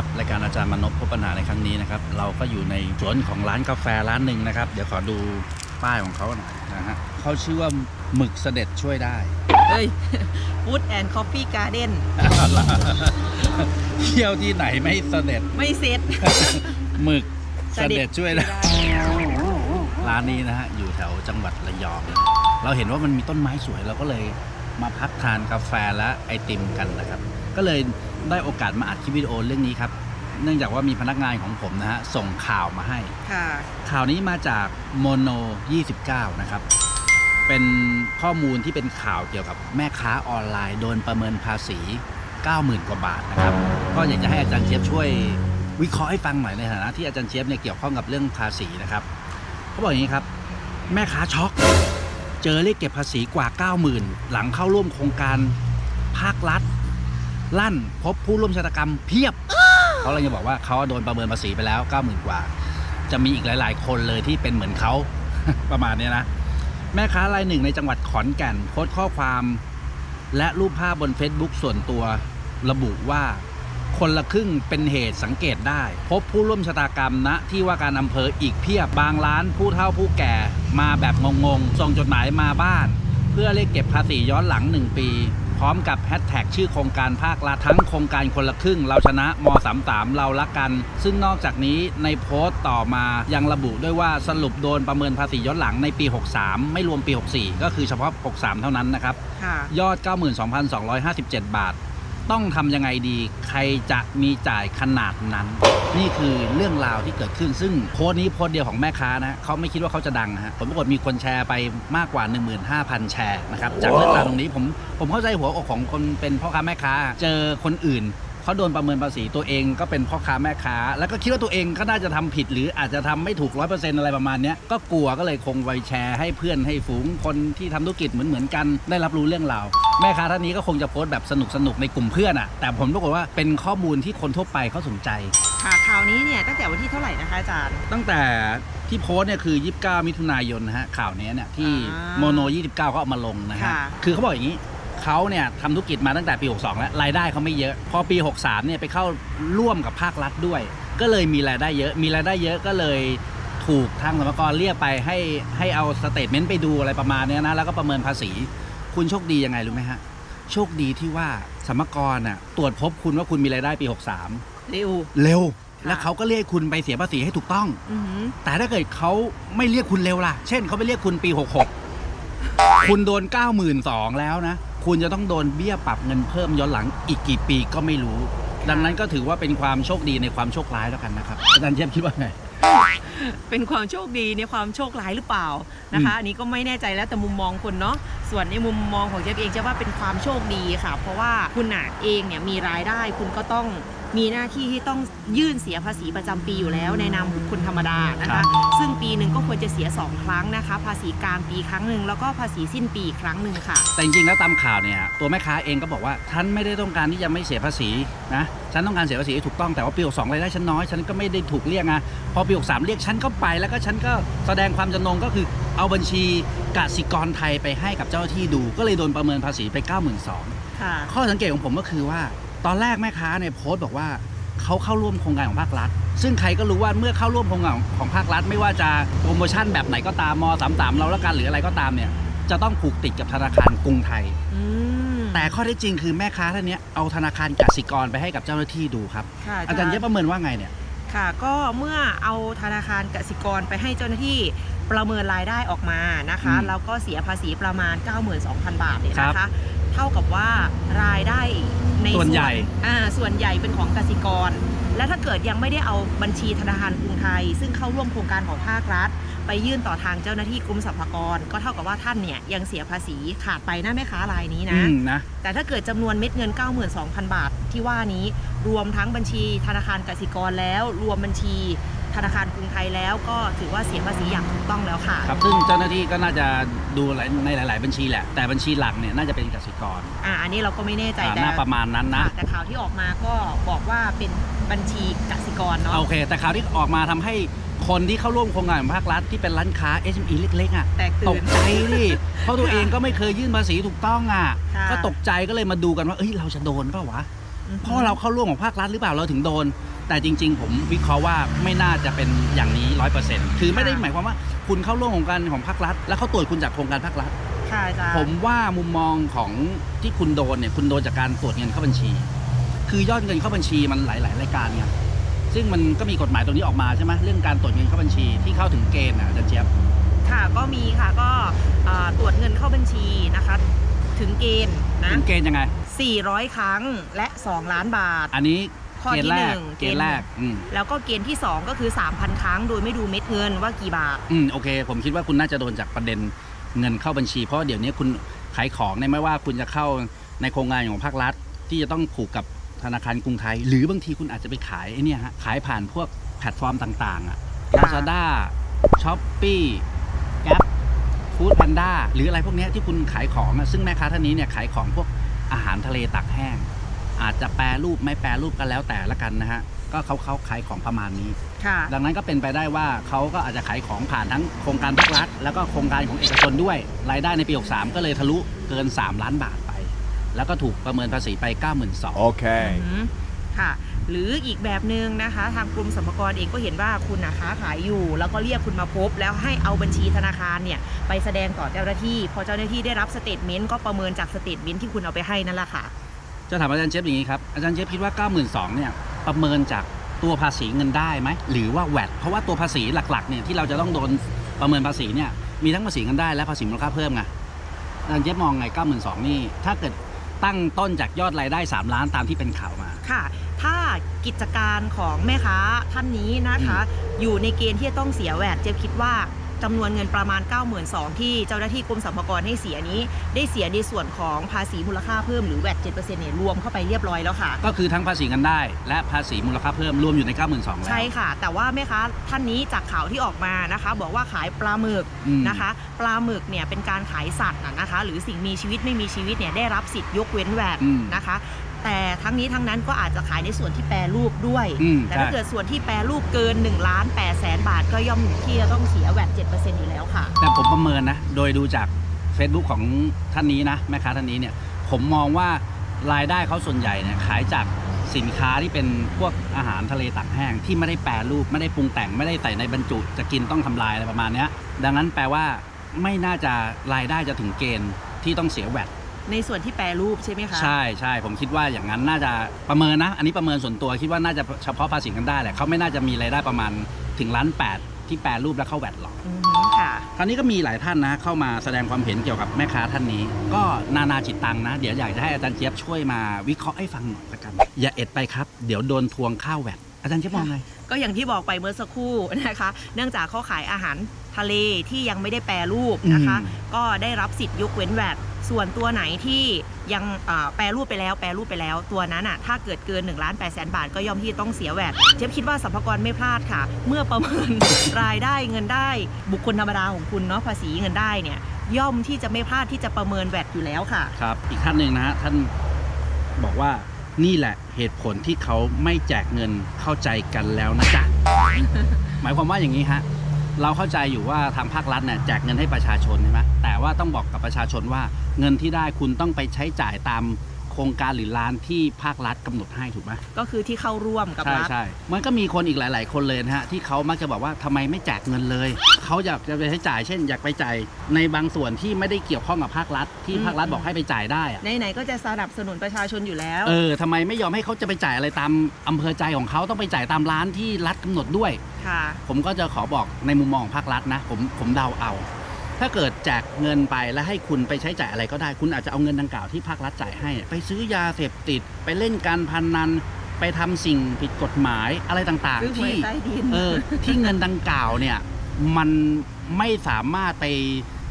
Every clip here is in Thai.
ครับรายการอาจารย์มนพพบปัญหาในครั้งนี้นะครับ เราก็อยู่ในสวนของร้านกาแฟร้านหนึ่งนะครับ เดี๋ยวขอดูป้ายของเขาหน่อยนะฮะเขาชื่อว่าหมึกเสด็จช่วยได้เฮ้ย Food and Coffee Garden เที่ยวที่ไหนไม่เสด็จไม่เซ็ตหมึกเสด็จช่วยได้ได้ ร้านนี้นะฮะอยู่แถวจังหวัดระยองเราเห็นว่ามันมีต้นไม้สวยเราก็เลยมาพักทานกาแฟและไอติมกันนะครับ ก็เลย ได้โอกาสมาอัดคลิปวิดีโอเรื่องนี้ครับ เนื่องจากว่ามีพนักงานของผมนะฮะส่งข่าวมาให้ ค่ะ ข่าวนี้มาจากโมโน 29 นะครับ เป็นข้อมูลที่เป็นข่าวเกี่ยวกับแม่ค้าออนไลน์โดนประเมินภาษี 90,000 กว่าบาทนะครับ ก็อยากจะให้อาจารย์เจี๊ยบช่วยวิเคราะห์ให้ฟังหน่อยในฐานะที่อาจารย์เจี๊ยบเนี่ยเกี่ยวข้องกับเรื่องภาษีนะครับ เขาบอกอย่างนี้ครับ แม่ค้าช็อก เจอเรียกเก็บภาษีกว่า 90,000 หลังเข้าร่วมโครงการภาครัฐ ลั่นพบผู้ร่วมชะตากรรมเพียบเขาเลยจะบอกว่าเขาโดนประเมินภาษีไปแล้ว90,000กว่า จะมีอีกหลาย ๆ คนเลยที่เป็นเหมือนเขา ประมาณเนี้ยนะ แม่ค้ารายหนึ่งในจังหวัดขอนแก่นโพสต์ข้อความ และรูปภาพบน Facebook ส่วนตัวระบุว่าคนละครึ่งเป็นเหตุสังเกตได้ พบผู้ร่วมชะตากรรมณที่ว่าการอำเภออีกเพียบบางร้านผู้เฒ่าผู้แก่มาแบบงงๆ ส่งจดหมายมาบ้าน เพื่อเรียกเก็บภาษีย้อนหลัง 1 ปี พร้อมกับแฮชแท็กชื่อโครงการภาครัฐทั้งโครงการคนละครึ่ง เราชนะม 33 เรารักกัน ซึ่งนอกจากนี้ในโพสต์ต่อมายังระบุด้วยว่าสรุปโดนประเมินภาษีย้อนหลังในปี 63 ไม่รวมปี 64 ก็คือเฉพาะ 63 เท่านั้นนะครับค่ะยอด 92,257 บาท ต้องทำยังไงดี ใครจะมีจ่ายขนาดนั้น นี่คือเรื่องราวที่เกิดขึ้น ซึ่งโพสต์นี้โพสต์เดียวของแม่ค้านะเขาไม่คิดว่าเขาจะดังฮะผลปรากฏมีคนแชร์ไปมากกว่า 15,000 แชร์นะครับจากเรื่องราวตรงนี้ผมผมเข้าใจหัวอกของคนเป็นพ่อค้าแม่ค้า เจอคนอื่น เขาโดนประเมินภาษีตัวเองก็เป็นพ่อค้าแม่ค้า แล้วก็คิดว่าตัวเองก็น่าจะทำผิด หรืออาจจะทำไม่ถูกร้อยเปอร์เซ็นต์อะไรประมาณเนี้ยก็กลัวก็เลยคงไว้แชร์ให้เพื่อนให้ฝูงคนที่ทำธุรกิจเหมือนเหมือนๆกันได้รับรู้เรื่องราวแม่ค้าท่านนี้ก็คงจะโพสต์แบบสนุกสนุกๆในกลุ่มเพื่อนอะแต่ผมปรากฏว่าเป็นข้อมูลที่คนทั่วไปเขาสนใจค่ะข่าวนี้เนี่ยตั้งแต่วันที่เท่าไหร่นะคะอาจารย์ ตั้งแต่ที่โพสต์เนี่ยคือ 29 มิถุนายนนะฮะข่าวนี้เนี่ยที่อ่าโมโน 29เขาเอามาลงนะฮะค่ะคือเขาบอกอย่างนี้ เขาเนี่ยทำธุรกิจมาตั้งแต่ปี 62 แล้วรายได้เขาไม่เยอะ พอปี 63 เนี่ยไปเข้าร่วมกับภาครัฐด้วย ก็เลยมีรายได้เยอะมีรายได้เยอะก็เลยถูกทางสรรพากรเรียกไปให้ให้เอาสเตทเมนต์ไปดูอะไรประมาณเนี้ยนะแล้วก็ประเมินภาษี คุณโชคดียังไงรู้ไหมฮะ โชคดีที่ว่าสรรพากรน่ะตรวจพบคุณว่าคุณมีรายได้ปี 63 เร็ว เร็วค่ะแล้วเขาก็เรียกคุณไปเสียภาษีให้ถูกต้อง อือหือ แต่ถ้าเกิดเขาไม่เรียกคุณเร็วล่ะ เช่นเขาไปเรียกคุณปี 66 คุณโดน 92,000 แล้วนะ คุณจะต้องโดนเบี้ยปรับเงินเพิ่มย้อนหลังอีกกี่ปีก็ไม่รู้ ดังนั้นก็ถือว่าเป็นความโชคดีในความโชคร้ายแล้วกันนะครับอาจารย์เจี๊ยบคิดว่าไง เป็นความโชคดีในความโชคร้ายหรือเปล่านะคะอืมอันนี้ก็ไม่แน่ใจแล้วแต่มุมมองคนเนาะส่วนในมุมมองของเจ๊ยบเองเจะว่าเป็นความโชคดีค่ะ เพราะว่าคุณน่ะเองเนี่ยมีรายได้คุณก็ต้อง มีหน้าที่ที่ต้องยื่นเสียภาษีประจำปีอยู่แล้ว ในนามบุคคลธรรมดานะคะซึ่งปีหนึ่งก็ควรจะเสีย 2 ครั้งนะคะ ภาษีกลางปีครั้งหนึ่งแล้วก็ภาษีสิ้นปีอีกครั้งหนึ่งค่ะ แต่จริงๆแล้วตามข่าวเนี่ยตัวแม่ค้าเองก็บอกว่าฉันไม่ได้ต้องการที่จะไม่เสียภาษีนะฉันต้องการเสียภาษีให้ถูกต้องแต่ว่าปี62รายได้ฉันน้อยฉันก็ไม่ได้ถูกเรียกไงพอปี63เรียกฉันก็ไปแล้วก็ฉันก็แสดงความจำนงก็คือเอาบัญชีกสิกรไทยไปให้กับเจ้าหน้าที่ดู ก็เลยโดนประเมินภาษีไป 92,000 ค่ะ ข้อสังเกตของผมก็คือว่า ตอนแรกแม่ค้าเนี่ยโพสต์บอกว่าเขาเข้าร่วมโครงการของภาครัฐ ซึ่งใครก็รู้ว่าเมื่อเข้าร่วมโครงการของภาครัฐ ไม่ว่าจะโปรโมชั่นแบบไหนก็ตามม33เราแล้วกันหรืออะไรก็ตามเนี่ยจะต้องผูกติดกับธนาคารกรุงไทยอืมแต่ข้อเท็จจริงคือแม่ค้าท่านเนี้ยเอาธนาคารกสิกรไปให้กับเจ้าหน้าที่ดูครับค่ะอาจารย์เย็บประเมินว่าไงเนี่ย ค่ะ ก็เมื่อเอาธนาคารกสิกรไปให้เจ้าหน้าที่ประเมินรายได้ออกมานะคะอืมแล้วก็เสียภาษีประมาณ 92,000 บาทเนี่ยครันะคะบเท่ากับว่ารายได้ ในส่วนใหญ่อ่าส่วนใหญ่เป็นของกสิกร และถ้าเกิดยังไม่ได้เอาบัญชีธนาคารกรุงไทย ซึ่งเข้าร่วมโครงการของภาครัฐ ไปยื่นต่อทางเจ้าหน้าที่กรมสรรพากร ก็เท่ากับว่าท่านเนี่ยยังเสียภาษีขาดไปนะแม่ค้ารายนี้อืนะมนะ แต่ถ้าเกิดจำนวนเม็ดเงิน 92,000 บาทที่ว่านี้รวมทั้งบัญชีธนาคารกสิกรแล้วรวมบัญชี ธนาคารกรุงไทยแล้วก็ถือว่าเสียภาษีอย่างถูกต้องแล้วค่ะ ครับซึ่งเจ้าหน้าที่ก็น่าจะดูหลายในหลาย ๆ บัญชีแหละ แต่บัญชีหลักเนี่ยน่าจะเป็นกสิกรอ่าอันนี้เราก็ไม่แน่ใจอ่าแต่น่าประมาณนั้นนะค่ะแต่ข่าวที่ออกมาก็บอกว่าเป็นบัญชีกสิกรเนาะโอเค แต่ข่าวที่ออกมาทำให้คนที่เข้าร่วมโครงการของภาครัฐที่เป็นร้านค้า SME เล็กๆอะแตกตตื่กนใจดิเพราะตัวเองก็ไม่เคยยื่นภาษีถูกต้องอะค่ะก็ตกใจก็เลยมาดูกันว่าเอ้ยเราจะโดนเปล่าวะอือฮึเพราะเราเข้าร่วมของภาครัฐหรือเปล่าเราถึงโดน แต่จริง ๆ ผมวิเคราะห์ว่าไม่น่าจะเป็นอย่างนี้ร้อยเปอร์เซ็นต์คือไม่ได้ค่ะหมายความว่าคุณเข้าร่วมโครงการของภาครัฐ แล้วเขาตรวจคุณจากโครงการภาครัฐ ค่ะอาจารย์ ผมว่ามุมมองของที่คุณโดนเนี่ยคุณโดนจากการตรวจเงินเข้าบัญชี คือยอดเงินเข้าบัญชีมันหลาย ๆ รายการไงซึ่งมันก็มีกฎหมายตรงนี้ออกมาใช่ไหมเรื่องการตรวจเงินเข้าบัญชีที่เข้าถึงเกณฑ์นะอาจารย์เจี๊ยบ ค่ะก็มีค่ะก็อ่าตรวจเงินเข้าบัญชีนะคะ ถึงเกณฑ์นะ ถึงเกณฑ์ยังไง 400 ครั้งและ 2 ล้านบาท อันนี้ ข้อเกณที่ฑ์แรกหนึ่งเกณฑ์แรกอืมแล้วก็เกณฑ์ที่2ก็คือ 3,000 ครั้งโดยไม่ดูเม็ดเงินว่ากี่บาท อืมโอเค ผมคิดว่าคุณน่าจะโดนจากประเด็นเงินเข้าบัญชี เพราะเดี๋ยวนี้คุณขายของเนี่ยไม่ว่าคุณจะเข้าในโครงงานของภาครัฐ ที่จะต้องผูกกับธนาคารกรุงไทย หรือบางทีคุณอาจจะไปขายไอ้เนี่ยฮะขายผ่านพวกแพลตฟอร์มต่างๆอะค่ะลาซาด้าช้อปปี้แก๊ปฟู้ดแพนด้าหรืออะไรพวกเนี้ยที่คุณขายของอะซึ่งแม่ค้าท่านนี้เนี่ยขายของพวกอาหารทะเลตักแห้ง อาจจะแปรรูปไม่แปรรูปกันแล้วแต่ละกันนะฮะก็เขาเขาขายของประมาณนี้ ค่ะ ดังนั้นก็เป็นไปได้ว่าเขาก็อาจจะขายของผ่านทั้งโครงการภาครัฐแล้วก็โครงการของเอกชนด้วย รายได้ในปี 63 ก็เลยทะลุเกิน 3 ล้านบาทไป แล้วก็ถูกประเมินภาษีไป 92,000 Okay. อืมค่ะ หรืออีกแบบหนึ่งนะคะ ทางกรมสรรพากรเองก็เห็นว่าคุณนะค้าขายอยู่ แล้วก็เรียกคุณมาพบ แล้วให้เอาบัญชีธนาคารเนี่ย ไปแสดงต่อเจ้าหน้าที่ พอเจ้าหน้าที่ได้รับสเตทเมนต์ก็ประเมินจากสเตทเมนต์ที่คุณเอาไปให้นั่นแหละค่ะ จะถามอาจารย์เจฟอย่างนี้ครับอาจารย์เจฟคิดว่า 92,000เนี่ยประเมินจากตัวภาษีเงินได้ไหมหรือว่าแวดเพราะว่าตัวภาษีหลักๆเนี่ยที่เราจะต้องโดนประเมินภาษีเนี่ยมีทั้งภาษีเงินได้และภาษีมูลค่าเพิ่มไงอาจารย์เจฟมองไง92,000นี่ถ้าเกิดตั้งต้นจากยอดรายได้ 3 ล้านตามที่เป็นข่าวมาค่ะ ถ้ากิจการของแม่ค้าท่านนี้นะคะ อยู่ในเกณฑ์ที่จะต้องเสียแวดเจ๊คิดว่า จำนวนเงินประมาณ 92,000ที่เจ้าหน้าที่กรมสรรพากรให้เสียนี้ ได้เสียในส่วนของภาษีมูลค่าเพิ่มหรือแวด7%เนี่ยรวมเข้าไปเรียบร้อยแล้วค่ะ ก็คือทั้งภาษีเงินได้ และภาษีมูลค่าเพิ่มรวมอยู่ใน 92,000แล้ว ใช่ค่ะ แต่ว่าแม่ค้าท่านนี้จากข่าวที่ออกมานะคะ บอกว่าขายปลาหมึกอืม นะคะ ปลาหมึกเนี่ยเป็นการขายสัตว์น่ะนะคะ หรือสิ่งมีชีวิตไม่มีชีวิตเนี่ยได้รับสิทธิ์ยกเว้นแวดอืม นะคะ แต่ทั้งนี้ทั้งนั้นก็อาจจะขายในส่วนที่แปรรูปด้วย อืมแต่ถ้าใช่ เกิดส่วนที่แปรรูปเกิน1ล้าน8แสนบาทก็ย่อมที่จะต้องเสียแวด7%อยู่แล้วค่ะ แต่ผมประเมินนะ โดยดูจาก Facebook ของท่านนี้นะ แม่ค้าท่านนี้เนี่ย ผมมองว่ารายได้เขาส่วนใหญ่เนี่ยขายจากสินค้าที่เป็นพวกอาหารทะเลตักแห้ง ที่ไม่ได้แปรรูป ไม่ได้ปรุงแต่งไม่ได้ใส่ในบรรจุ จะกินต้องทำลายอะไรประมาณเนี้ย ดังนั้นแปลว่าไม่น่าจะรายได้จะถึงเกณฑ์ที่ต้องเสียแวด ในส่วนที่แปรรูปใช่ไหมคะใช่ใช่ผมคิดว่าอย่างนั้นน่าจะประเมินนะ อันนี้ประเมินส่วนตัวคิดว่าน่าจะเฉพาะภาษีกันได้แหละเขาไม่น่าจะมีรายได้ประมาณถึงล้านแปดที่แปรรูปแล้วเข้าแวดหรอกอือฮึค่ะคราวนี้ก็มีหลายท่านนะ เข้ามาแสดงความเห็นเกี่ยวกับแม่ค้าท่านนี้ ก็นานาจิตตังนะ เดี๋ยวอยากจะให้อาจารย์เจี๊ยบช่วยมาวิเคราะห์ให้ฟังหน่อยละกัน อย่าเอ็ดไปครับ เดี๋ยวโดนทวงข้าวแวดอาจารย์เจี๊ยบมองไง ก็อย่างที่บอกไปเมื่อสักครู่นะคะ เนื่องจากเขาขายอาหารทะเลที่ยังไม่ได้แปรรูปนะคะ อืม ก็ได้รับสิทธิ์ยกเว้นแวด ส่วนตัวไหนที่ยังแปรรูปไปแล้วแปรรูปไปแล้ว ตัวนั้นอะถ้าเกิดเกิน1ล้าน8แสนบาทก็ย่อมที่ต้องเสียแวดเจ๊คิดว่าสรรพากรไม่พลาดค่ะ เมื่อประเมินรายได้เงินได้ บุคคลธรรมดาของคุณเนาะภาษีเงินได้เนี่ยย่อมที่จะไม่พลาดที่จะประเมินแวดอยู่แล้วค่ะครับ อีกท่านหนึ่งนะฮะท่านบอกว่านี่แหละเหตุผลที่เขาไม่แจกเงินเข้าใจกันแล้วนะจ๊ะหมายความว่าอย่างนี้ฮะ เราเข้าใจอยู่ว่าทางภาครัฐเนี่ยแจกเงินให้ประชาชนใช่ไหมแต่ว่าต้องบอกกับประชาชนว่าเงินที่ได้คุณต้องไปใช้จ่ายตาม โครงการหรือร้านที่ภาครัฐกำหนดให้ถูกไหมก็คือที่เข้าร่วมกับใช่รัฐ ใช่มันก็มีคนอีกหลาย ๆ คนเลยนะฮะที่เขามักจะบอกว่าทำไมไม่แจกเงินเลย เขาอยากจะไปใช้จ่ายเช่น อยากไปจ่ายในบางส่วนที่ไม่ได้เกี่ยวข้องกับภาครัฐ ที่ภาครัฐบอกให้ไปจ่ายได้อะไหนๆก็จะสนับสนุนประชาชนอยู่แล้ว เออทำไมไม่ยอมให้เขาจะไปจ่ายอะไรตามอำเภอใจของเขาต้องไปจ่ายตามร้านที่รัฐกำหนดด้วย ค่ะ ผมก็จะขอบอกในมุมมองของภาครัฐนะ ผมผมเดาเอา ถ้าเกิดแจกเงินไปแล้วให้คุณไปใช้จ่ายอะไรก็ได้ คุณอาจจะเอาเงินดังกล่าวที่ภาครัฐจ่ายให้ ไปซื้อยาเสพติด ไปเล่นการพนนัน ไปทำสิ่งผิดกฎหมายอะไรต่างซื้อๆ หวยที่ใต้ดิน เออที่เงินดังกล่าวเนี่ยมันไม่สามารถไป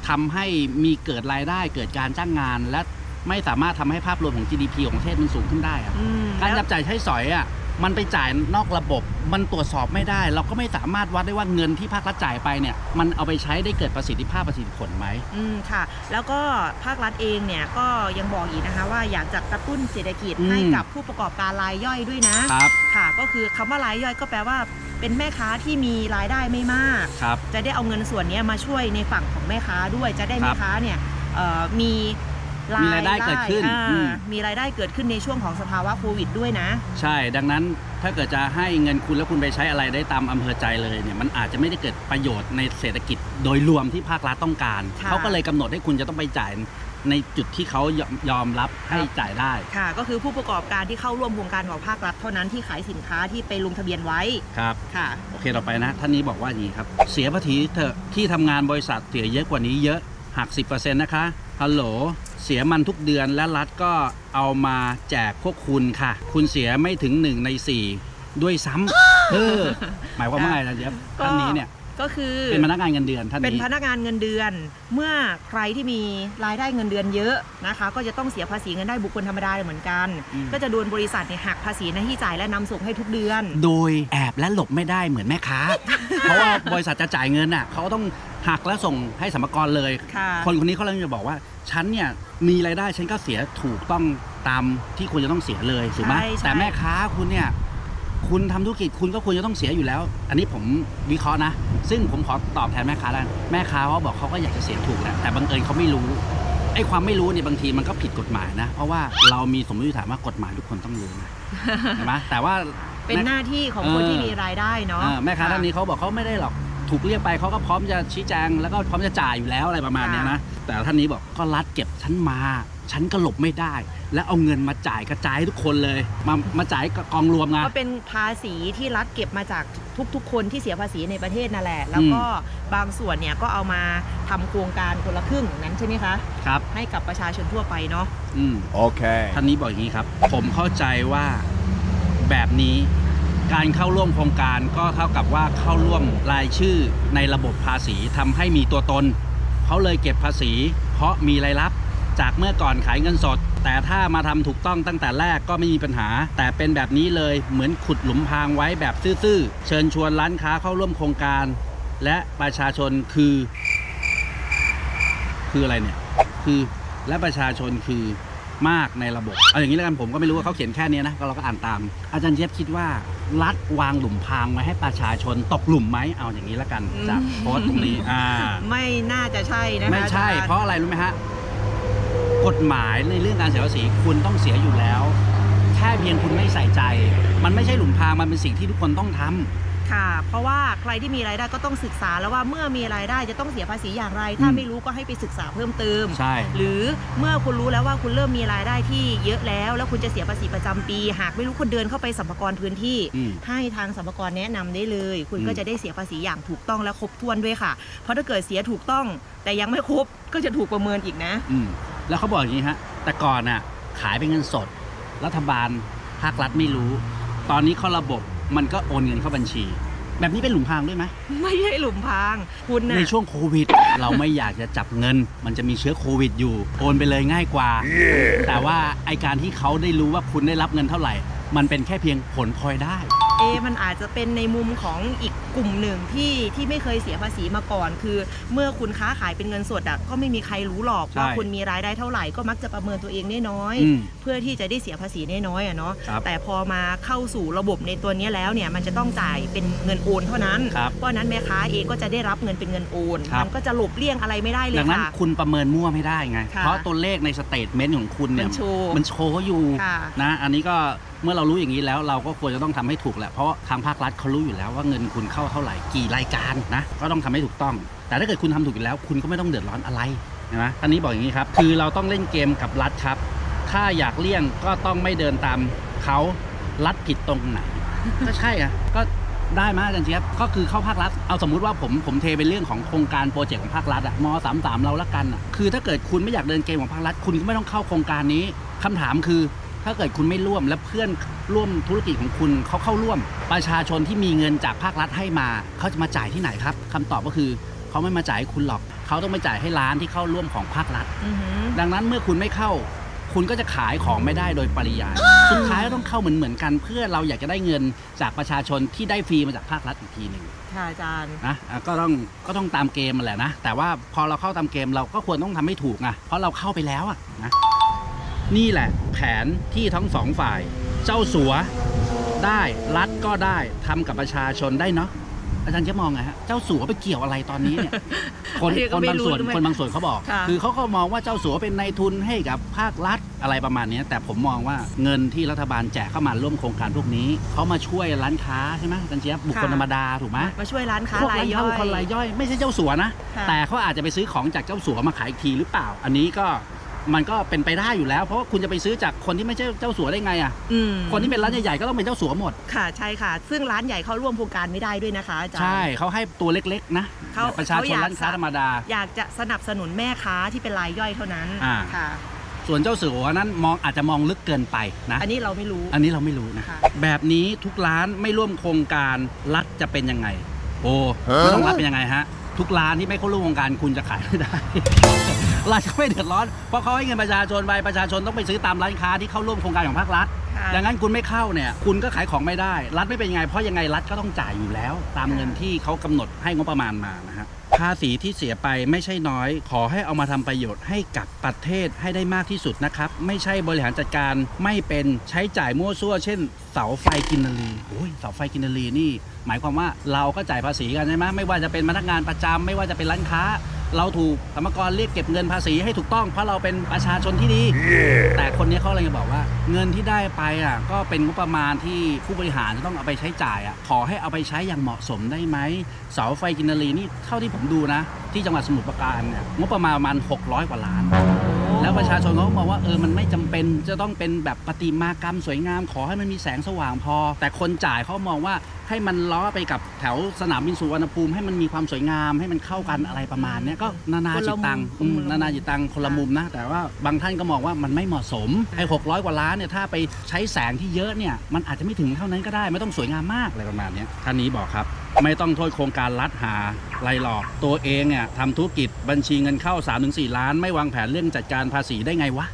ทำให้มีเกิดรายได้เกิดการจ้างงาน และไม่สามารถทำให้ภาพรวมของ GDP ของประเทศมันสูงขึ้นได้อะอืมการแล้วจับจ่ายใช้สอยอะ มันไปจ่ายนอกระบบ มันตรวจสอบไม่ได้ เราก็ไม่สามารถวัดได้ว่าเงินที่ภาครัฐจ่ายไปเนี่ย มันเอาไปใช้ได้เกิดประสิทธิภาพประสิทธิผลไหมอืมค่ะ แล้วก็ภาครัฐเองเนี่ยก็ยังบอกอีกนะคะว่าอยากจะกระตุ้นเศรษฐกิจอืมให้กับผู้ประกอบการรายย่อยด้วยนะครับ ค่ะ ก็คือคำว่ารายย่อยก็แปลว่า เป็นแม่ค้าที่มีรายได้ไม่มาก ครับ จะได้เอาเงินส่วนเนี้ยมาช่วยในฝั่งของแม่ค้าด้วย จะได้ครัแม่บค้าเนี่ยเอ่อมี มีรายได้เกิดขึ้นอ่าอืม มีรายได้เกิดขึ้นในช่วงของสภาวะโควิดด้วยนะ ใช่ ดังนั้นถ้าเกิดจะให้เงินคุณแล้วคุณไปใช้อะไรได้ตามอำเภอใจเลยเนี่ยมันอาจจะไม่ได้เกิดประโยชน์ในเศรษฐกิจโดยรวมที่ภาครัฐต้องการ ค่ะ เขาก็เลยกำหนดให้คุณจะต้องไปจ่ายในจุดที่เขายอมยอมรับให้จ่ายได้ ค่ะ ก็คือผู้ประกอบการที่เข้าร่วมโครงการของภาครัฐเท่านั้นที่ขายสินค้าที่ไปลงทะเบียนไว้ครับ ค่ะ โอเคต่อไปนะ ท่านนี้บอกว่าอย่างนี้ครับ เสียภาษีเถอะที่ทำงานบริษัทเสียเยอะกว่านี้เยอะหัก 10%นะคะ ฮัลโหล เสียมันทุกเดือนและรัฐก็เอามาแจกพวกคุณค่ะ คุณเสียไม่ถึง1ใน4ด้วยซ้ำเออหมายความว่าไงนะเจี๊ยบก็ท่านนี้เนี่ยก็คือเป็นพนักงานเงินเดือนท่านเป็นนี้พนักงานเงินเดือน เมื่อใครที่มีรายได้เงินเดือนเยอะนะคะ ก็จะต้องเสียภาษีเงินได้บุคคลธรรมดาเหมือนกันอืมก็จะโดนบริษัทเนี่ยหักภาษีหน้าที่จ่ายและนำส่งให้ทุกเดือน โดยแอบและหลบไม่ได้เหมือนแม่ค้า เพราะว่าบริษัทจะจ่ายเงินอะเขาก็ต้อง หักและส่งให้สมกรเลย ค่ะคนคนนี้เขาเลยจะบอกว่าฉันเนี่ยมีรายได้ฉันก็เสียถูกต้องตามที่ควรจะต้องเสียเลยถูกไหมใช่ใช่ แต่แม่ค้าคุณเนี่ย คุณทำธุรกิจคุณก็ควรจะต้องเสียอยู่แล้ว อันนี้ผมวิเคราะห์นะ ซึ่งผมขอตอบแทนแม่ค้าแล้วกันแม่ค้าเขาบอกเขาก็อยากจะเสียถูกแหละแต่บังเอิญเขาไม่รู้ไอ้ความไม่รู้เนี่ยบางทีมันก็ผิดกฎหมายนะ เพราะว่าเรามีสมมติฐานว่ากฎหมายทุกคนต้องรู้นะเห็นไหมแต่ว่า เป็นหน้าที่ของคนเออ ที่มีรายได้เนาะอ่าแม่ค้าท่านนี้เขาบอกเขาไม่ได้หรอก ถูกเรียกไปเขาก็พร้อมจะชี้แจงแล้วก็พร้อมจะจ่ายอยู่แล้วอะไรประมาณเนี้ยนะแต่ท่านนี้บอกก็รัดเก็บฉันมาฉันก็หลบไม่ได้ แล้วเอาเงินมาจ่ายกระจายให้ทุกคนเลย มามาจ่ายกองรวมไง ก็เป็นภาษีที่รัฐเก็บมาจากทุกๆ คนที่เสียภาษีในประเทศนั่นแหละ แล้วก็บางส่วนเนี่ยก็เอามาทำโครงการคนละครึ่งนั้นใช่ไหมคะ ครับ ให้กับประชาชนทั่วไปเนาะ อืม Okay. ท่านนี้บอกอย่างนี้ครับ ผมเข้าใจว่าแบบนี้ การเข้าร่วมโครงการก็เท่ากับว่าเข้าร่วมรายชื่อในระบบภาษีทำให้มีตัวตน เขาเลยเก็บภาษี เพราะมีรายรับ จากเมื่อก่อนขายเงินสด แต่ถ้ามาทำถูกต้องตั้งแต่แรกก็ไม่มีปัญหา แต่เป็นแบบนี้เลยเหมือนขุดหลุมพรางไว้แบบซื่อๆเชิญชวนร้านค้าเข้าร่วมโครงการ และประชาชนคือ คืออะไรเนี่ยคือและประชาชนคือ มากในระบบเอาอย่างนี้แล้วกันผมก็ไม่รู้ว่าเขาเขียนแค่เนี้ยนะก็เราก็อ่านตาม อาจารย์เจี๊ยบคิดว่ารัฐวางหลุมพรางไว้ให้ประชาชนตกหลุมไหมเอาอย่างนี้แล้วกันจากโพสต์ตรงนี้อ่าไม่น่าจะใช่นะคะไม่ใช่อจย์เพราะอะไรรู้ไหมฮะกฎหมายในเรื่องการเสียภาษีคุณต้องเสียอยู่แล้ว แค่เพียงคุณไม่ใส่ใจ มันไม่ใช่หลุมพรางมันเป็นสิ่งที่ทุกคนต้องทำ ค่ะ เพราะว่าใครที่มีรายได้ก็ต้องศึกษาแล้วว่าเมื่อมีรายได้จะต้องเสียภาษีอย่างไร ถ้าอืมไม่รู้ก็ให้ไปศึกษาเพิ่มเติม ใช่ หรือเมื่อคุณรู้แล้วว่าคุณเริ่มมีรายได้ที่เยอะแล้ว แล้วคุณจะเสียภาษีประจำปี หากไม่รู้คุณเดินเข้าไปสัมภากระพื้นที่ อืมให้ทางสัมภากระแนะนำได้เลย คุณอืมก็จะได้เสียภาษีอย่างถูกต้องและครบถ้วนด้วยค่ะ เพราะถ้าเกิดเสียถูกต้อง แต่ยังไม่ครบก็จะถูกประเมินอีกนะ อืมแล้วเขาบอกอย่างนี้ฮะ แต่ก่อนน่ะขายเป็นเงินสด รัฐบาลภาครัฐไม่รู้ ตอนนี้เข้าระบบ มันก็โอนเงินเข้าบัญชี แบบนี้เป็นหลุมพรางด้วยไหมไม่ใช่หลุมพราง คุณน่ะในช่วงโควิด เราไม่อยากจะจับเงิน มันจะมีเชื้อโควิดอยู่ โอนไปเลยง่ายกว่า แต่ว่าไอการที่เขาได้รู้ว่าคุณได้รับเงินเท่าไหร่ มันเป็นแค่เพียงผลพลอยได้ เอะมันอาจจะเป็นในมุมของอีกกลุ่มหนึ่งที่ที่ไม่เคยเสียภาษีมาก่อน คือเมื่อคุณค้าขายเป็นเงินสดอะก็ไม่มีใครรู้หรอกใช่ว่าคุณมีรายได้เท่าไหร่ก็มักจะประเมินตัวเองน้อยอืมๆเพื่อที่จะได้เสียภาษีน้อยๆอะเนาะครับแต่พอมาเข้าสู่ระบบในตัวเนี้ยแล้วเนี่ยมันจะต้องจ่ายเป็นเงินโอนเท่านั้นครับเพราะฉะนั้นแม่ค้าเองก็จะได้รับเงินเป็นเงินโอนครับมันก็จะหลบเลี่ยงอะไรไม่ได้เลยดังนั้นค่ะคุณประเมินมั่วไม่ได้ไงค่ะเพราะตัวเลขในสเตทเมนต์ของคุณเนี่ยมันโชว์มันโชว์อยู่ค่ะนะอันนี้ก็ เมื่อเรารู้อย่างนี้แล้วเราก็ควรจะต้องทำให้ถูกแหละเพราะทางภาครัฐเขารู้อยู่แล้วว่าเงินคุณเข้าเท่าไหร่กี่รายการนะก็ต้องทำให้ถูกต้อง แต่ถ้าเกิดคุณทำถูกอยู่แล้ว คุณก็ไม่ต้องเดือดร้อนอะไรนะอันนี้บอกอย่างนี้ครับคือเราต้องเล่นเกมกับรัฐครับ ถ้าอยากเลี่ยงก็ต้องไม่เดินตามเขารัฐผิดตรงไหนก็ใช่อะก็ได้มาจารย์เจี๊ยบก็คือเข้าภาครัฐเอาสมมุติว่าผมผมเทเป็นเรื่องของโครงการโปรเจกต์ของภาครัฐอะมสามสามเราละกันอะคือถ้าเกิดคุณไม่อยากเดินเกมของภาครัฐ คุณก็ไม่ต้องเข้าโครงการนี้คำถามคือ ถ้าเกิดคุณไม่ร่วมและเพื่อนร่วมธุรกิจของคุณเขาเข้าร่วม ประชาชนที่มีเงินจากภาครัฐให้มาเขาจะมาจ่ายที่ไหนครับคำตอบก็คือเขาไม่มาจ่ายให้คุณหรอกเขาต้องไปจ่ายให้ร้านที่เข้าร่วมของภาครัฐอือหือดังนั้นเมื่อคุณไม่เข้า คุณก็จะขายของไม่ได้โดยปริยายสุดท้ายก็ต้องเข้าเหมือนเหมือนๆกัน เพื่อเราอยากจะได้เงินจากประชาชนที่ได้ฟรีมาจากภาครัฐอีกทีหนึ่งค่ะอาจารย์นะอะก็ต้องก็ต้องตามเกมมาแหละนะแต่ว่าพอเราเข้าตามเกมเราก็ควรต้องทำให้ถูกไงเพราะเราเข้าไปแล้วอะนะ นี่แหละแผนที่ทั้งสองฝ่าย เจ้าสัวได้รัฐก็ได้ทำกับประชาชนได้เนาะอาจารย์จะมองไงฮะเจ้าสัวไปเกี่ยวอะไรตอนนี้เนี่ยคนอันนี้ก็คนไม่บางรู้ส่วนด้วยคนบางส่วนเขาบอก ค่ะ คือเขาก็มองว่าเจ้าสัวเป็นนายทุนให้กับภาครัฐอะไรประมาณเนี้ยแต่ผมมองว่าเงินที่รัฐบาลแจกเข้ามาร่วมโครงการพวกนี้เขามาช่วยร้านค้าใช่ไหมอาจารย์เจี๊ยบบุคคลธรรมดาถูกไหม มาช่วยร้านค้าพวกราร้ายนย่ค้าอบุคคลราย ยย่อยไม่ใช่เจ้าสัวนะ ค่ะ แต่เขาอาจจะไปซื้อของจากเจ้าสัวมาขายอีกทีหรือเปล่า อันนี้ก็ มันก็เป็นไปได้อยู่แล้ว เพราะว่าคุณจะไปซื้อจากคนที่ไม่ใช่เจ้าสัวได้ไงอะอืมคนที่เป็นร้านใหญ่ๆก็ต้องเป็นเจ้าสัวหมด ค่ะใช่ค่ะ ซึ่งร้านใหญ่เข้าร่วมโครงการไม่ได้ด้วยนะคะอาจารย์ ใช่เขาให้ตัวเล็กๆนะเขาประชาชเขานอยาก ร้านค้าธรรมดา อยากจะสนับสนุนแม่ค้าที่เป็นรายย่อยเท่านั้นอ่า ค่ะ ส่วนเจ้าสัวนั้นมองอาจจะมองลึกเกินไปนะ อันนี้เราไม่รู้ อันนี้เราไม่รู้นะ ค่ะ แบบนี้ทุกร้านไม่ร่วมโครงการรัฐจะเป็นยังไง โอ้ไม่ต้องรัฐเป็นยังไงฮะ ทุกร้านที่ไม่เข้าร่วมโครงการคุณจะขายไม่ได้รัฐก็ไม่เดือดร้อน เพราะเขาให้เงินประชาชนไปประชาชนต้องไปซื้อตามร้านค้าที่เข้าร่วมโครงการของภาครัฐ ค่ะดังนั้นคุณไม่เข้าเนี่ยคุณก็ขายของไม่ได้ รัฐไม่เป็นยังไง เพราะยังไงรัฐก็ต้องจ่ายอยู่แล้ว ตามเงินที่เขากำหนดให้งบประมาณมานะฮะ ภาษีที่เสียไปไม่ใช่น้อย ขอให้เอามาทำประโยชน์ให้กับประเทศให้ได้มากที่สุดนะครับ ไม่ใช่บริหารจัดการไม่เป็นใช้จ่ายมั่วซั่ว เช่น เสาไฟกินนารีโอ้ยเสาไฟกินนารีนี่ หมายความว่าเราก็จ่ายภาษีกันใช่ไหมไม่ว่าจะเป็นพนักงานประจำไม่ว่าจะเป็นร้านค้า เราถูกสรรพากรเรียกเก็บเงินภาษีให้ถูกต้องเพราะเราเป็นประชาชนที่ดี แต่คนนี้เขาเลยจะบอกว่า เงินที่ได้ไปอะก็เป็นงบประมาณที่ผู้บริหารจะต้องเอาไปใช้จ่ายอะขอให้เอาไปใช้อย่างเหมาะสมได้ไหมเสาไฟกินนารีนี่เท่าที่ผมดูนะ ที่จังหวัดสมุทรปราการเนี่ยงบประมาณประมาณ600 กว่าล้าน แล้วประชาชนเขาก็มองว่าเออมันไม่จำเป็นจะต้องเป็นแบบประติมากรรมสวยงาม ขอให้มันมีแสงสว่างพอ แต่คนจ่ายเขามองว่าให้มันล้อไปกับแถวสนามบินสุวรรณภูมิให้มันมีความสวยงาม ให้มันเข้ากันอะไรประมาณเนี้ยก็นานาจิตตังคนละมุมอืมนานาจิตตังคนละมุมนะ แต่ว่าบางท่านก็มองว่ามันไม่เหมาะสมไอ้หกร้อยกว่าล้านเนี่ยถ้าไปใช้แสงที่เยอะเนี่ยมันอาจจะไม่ถึงเท่านั้นก็ได้ ไม่ต้องสวยงามมากอะไรประมาณเนี้ยท่านนี้บอกครับไม่ต้องโทษโครงการรัฐหาไรหรอก ตัวเองเนี่ยทำธุรกิจบัญชีเงินเข้า 3-4 ล้าน ไม่วางแผนเรื่องจัดการภาษีได้ไงวะ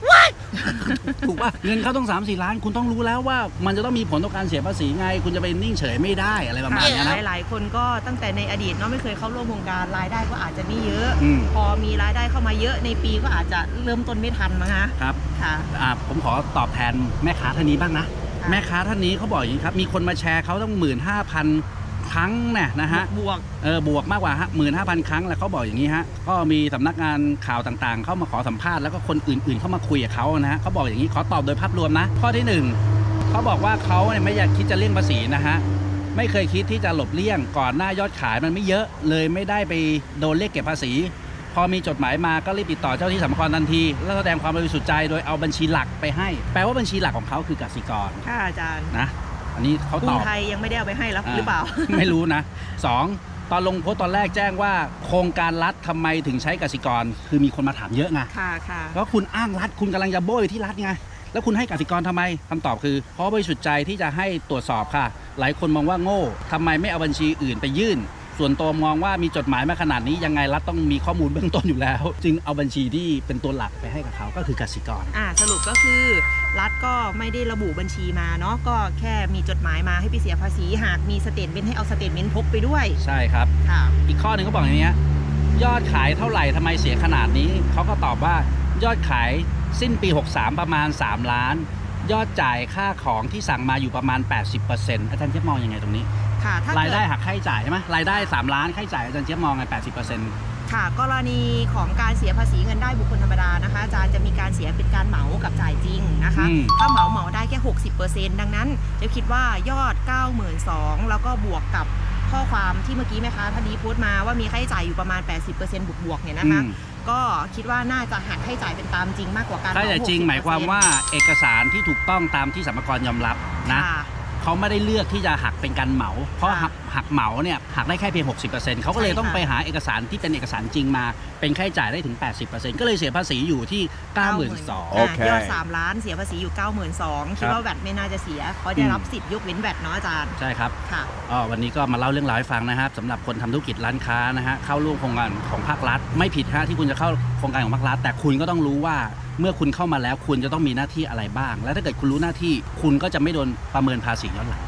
ถูกป่ะเงินเข้าต้อง 3-4 ล้าน คุณต้องรู้แล้วว่า มันจะต้องมีผลต่อการเสียภาษีไง คุณจะไปนิ่งเฉยไม่ได้อะไรประมาณค่ะเนี้ยนะ หลายๆ คนก็ตั้งแต่ในอดีตเนาะไม่เคยเข้าร่วมโครงการรายได้ก็อาจจะไม่เยอะ อืม พอมีรายได้เข้ามาเยอะในปีก็อาจจะเริ่มต้นไม่ทันมั้งคะครับ ค่ะ อ่าผมขอตอบแทนแม่ค้าท่านนี้บ้างนะ ค่ะ แม่ค้าท่านนี้เขาบอกอย่างนี้ครับ มีคนมาแชร์เขาต้องหมื่นห้าพัน ครั้งเนี่ยนะฮะบวกเออบวกมากกว่าหมื่นห้าพันครั้งแล้วเขาบอกอย่างนี้ฮะก็มีสำนักงานข่าวต่างๆ เข้ามาขอสัมภาษณ์แล้วก็คนอื่นๆ เข้ามาคุยกับเขานะฮะเขาบอกอย่างนี้ขอตอบโดยภาพรวมนะ ข้อที่หนึ่งเขาบอกว่าเขาเนี่ยไม่อยากคิดจะเลี่ยงภาษีนะฮะไม่เคยคิดที่จะหลบเลี่ยงก่อนหน้ายอดขายมันไม่เยอะเลยไม่ได้ไปโดนเรียกเก็บภาษี พอมีจดหมายมาก็รีบติดต่อเจ้าที่สรรพากรทันที แล้วแสดงความบริสุทธิ์ใจโดยเอาบัญชีหลักไปให้ แปลว่าบัญชีหลักของเขาคือกสิกรค่ะอาจารย์นะ อันนี้เขากรุตงอบ ไทยยังไม่ได้เอาไปให้แล้วหรือเปล่า ไม่รู้นะสองตอนลงโพสต์ตอนแรกแจ้งว่า โครงการรัฐทำไมถึงใช้กสิกร คือมีคนมาถามเยอะไงค่ะค่ะแล้วคุณอ้างรัฐคุณกำลังจะโบยที่รัฐไงแล้วคุณให้กสิกรทำไมคำตอบคือเพราะบริสุทธิ์ใจที่จะให้ตรวจสอบค่ะ หลายคนมองว่าโง่ทำไมไม่เอาบัญชีอื่นไปยื่น ส่วนตัวมองว่ามีจดหมายมาขนาดนี้ยังไงรัฐต้องมีข้อมูลเบื้องต้นอยู่แล้ว จึงเอาบัญชีที่เป็นตัวหลักไปให้กับเขาก็คือกสิกร อ่าสรุปก็คือ รัฐก็ไม่ได้ระบุบัญชีมาเนาะก็แค่มีจดหมายมาให้ไปเสียภาษีหากมีสเตทเมนต์ให้เอาสเตทเมนต์พกไปด้วยใช่ครับ ค่ะ อีกข้อหนึ่งเขาบอกอย่างเนี้ยยอดขายเท่าไหร่ทำไมเสียขนาดนี้ เขาก็ตอบว่ายอดขายสิ้นปี 63 ประมาณ 3 ล้าน ยอดจ่ายค่าของที่สั่งมาอยู่ประมาณ 80%อาจารย์เจี๊ยบมองยังไงตรงนี้ ค่ะถ้าเกิรายได้หักค่าใช้จ่ายใช่ไหมรายได้ 3 ล้านค่าใช้จ่ายอาจารย์เจี๊ยบมองไง80% ค่ะกรณีของการเสียภาษีเงินได้บุคคลธรรมดานะคะอาจารย์จะมีการเสียเป็นการเหมากับจ่ายจริงนะคะ อืม ถ้าเหมาเหมาได้แค่ 60%ดังนั้นจะคิดว่ายอด 92,000แล้วก็บวกกับข้อความที่เมื่อกี้แม่ค้าท่านนี้โพสต์มาว่ามีค่าใช้จ่ายอยู่ประมาณ 80%บวกบวกๆเนี่ยนะคะ อืมก็คิดว่าน่าจะหักค่าใช้จ่ายเป็นตามจริงมากกว่าการค่าใช้จ่ายจริง60%หมายความว่าเอกสารที่ถูกต้องตามที่สรรพากรยอมรับนะ ค่ะ เขาไม่ได้เลือกที่จะหักเป็นการเหมา เพราะค่ะ หักหักเหมาเนี่ยหักได้แค่เพียง 60%เขาก็เลยใช่ค่ะต้องไปหาเอกสารที่เป็นเอกสารจริงมา เป็นค่าใช้จ่ายได้ถึง 80%ก็เลยเสียภาษีอยู่ที่ 92,000อ่ายอด3ล้านเสียภาษีอยู่ 92,000คิดครับว่าแวดไม่น่าจะเสียเขาได้รับสิทธิ์ยกเว้นแวดเนาะอาจารย์ใช่ครับ ค่ะ อ๋อวันนี้ก็มาเล่าเรื่องราวให้ฟังนะครับสำหรับคนทำธุรกิจร้านค้านะฮะเข้าร่วมโครงการของภาครัฐ ไม่ผิดฮะที่คุณจะเข้าโครงการของภาครัฐ แต่คุณก็ต้องรู้ว่าเมื่อคุณเข้ามาแล้วคุณจะต้องมีหน้าที่อะไรบ้าง และถ้าเกิดคุณรู้หน้าที่คุณก็จะไม่โดนประเมินภาษีย้อนหลัง